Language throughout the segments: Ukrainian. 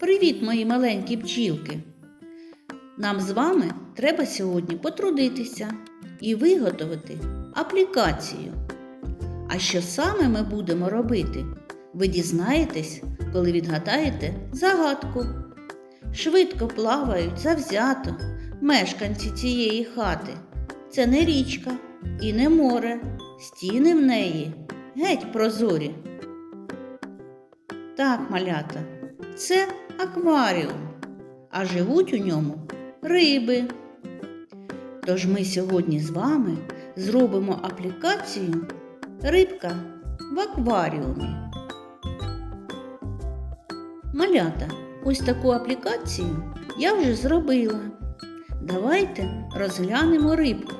Привіт, мої маленькі бджілки! Нам з вами треба сьогодні потрудитися і виготовити аплікацію. А що саме ми будемо робити? Ви дізнаєтесь, коли відгадаєте загадку. Швидко плавають завзято мешканці цієї хати. Це не річка і не море, стіни в неї геть прозорі. Так, малята, це акваріум, а живуть у ньому риби. Тож ми сьогодні з вами зробимо аплікацію Рибка в акваріумі. Малята, ось таку аплікацію я вже зробила. Давайте розглянемо рибку.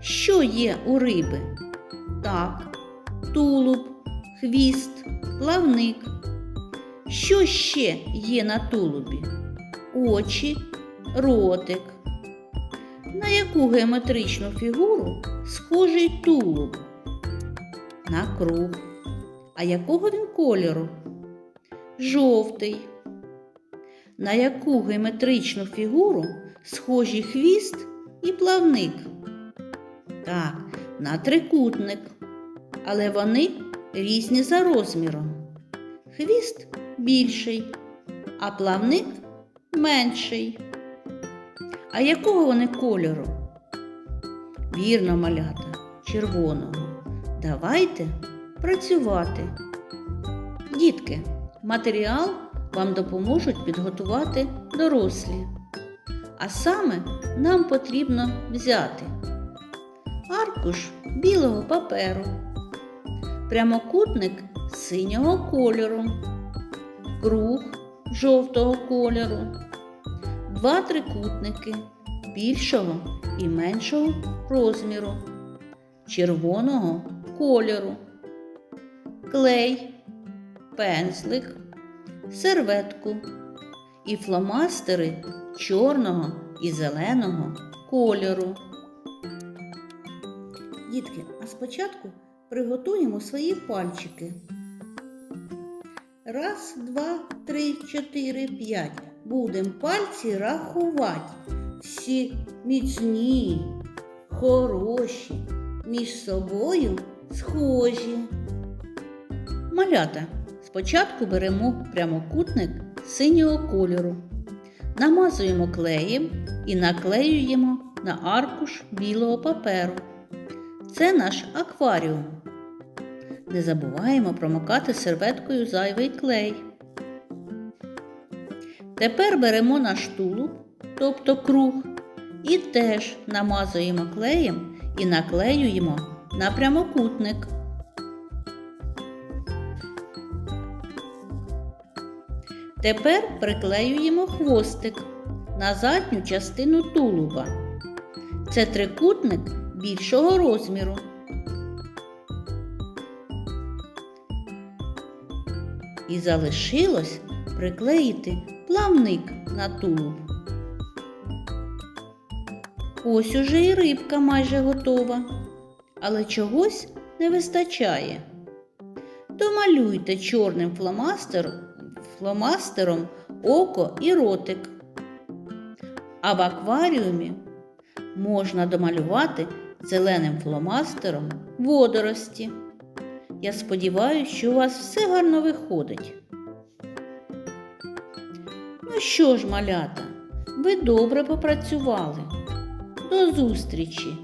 Що є у риби? Так, тулуб, хвіст, плавник. Що ще є на тулубі? Очі, ротик. На яку геометричну фігуру схожий тулуб? На круг. А якого він кольору? Жовтий. На яку геометричну фігуру схожі хвіст і плавник? Так, на трикутник. Але вони різні за розміром. Хвіст більший, а плавник менший. А якого вони кольору? Вірно, малята, червоного. Давайте працювати. Дітки, матеріал вам допоможуть підготувати дорослі. А саме нам потрібно взяти аркуш білого паперу, прямокутник синього кольору, круг жовтого кольору, два трикутники більшого і меншого розміру, червоного кольору, клей, пензлик, серветку і фломастери чорного і зеленого кольору. Дітки, а спочатку приготуємо свої пальчики. Раз, два, три, чотири, п'ять. Будем пальці рахувати. Всі міцні, хороші, між собою схожі. Малята. Спочатку беремо прямокутник синього кольору. Намазуємо клеєм і наклеюємо на аркуш білого паперу. Це наш акваріум. Не забуваємо промокати серветкою зайвий клей. Тепер беремо наш тулуб, тобто круг, і теж намазуємо клеєм і наклеюємо на прямокутник. Тепер приклеюємо хвостик на задню частину тулуба. Це трикутник більшого розміру. І залишилось приклеїти плавник на тулуб. Ось уже і рибка майже готова, але чогось не вистачає. Домалюйте чорним фломастером, фломастером око і ротик. А в акваріумі можна домалювати зеленим фломастером водорості. Я сподіваюся, що у вас все гарно виходить. Ну що ж, малята, ви добре попрацювали. До зустрічі!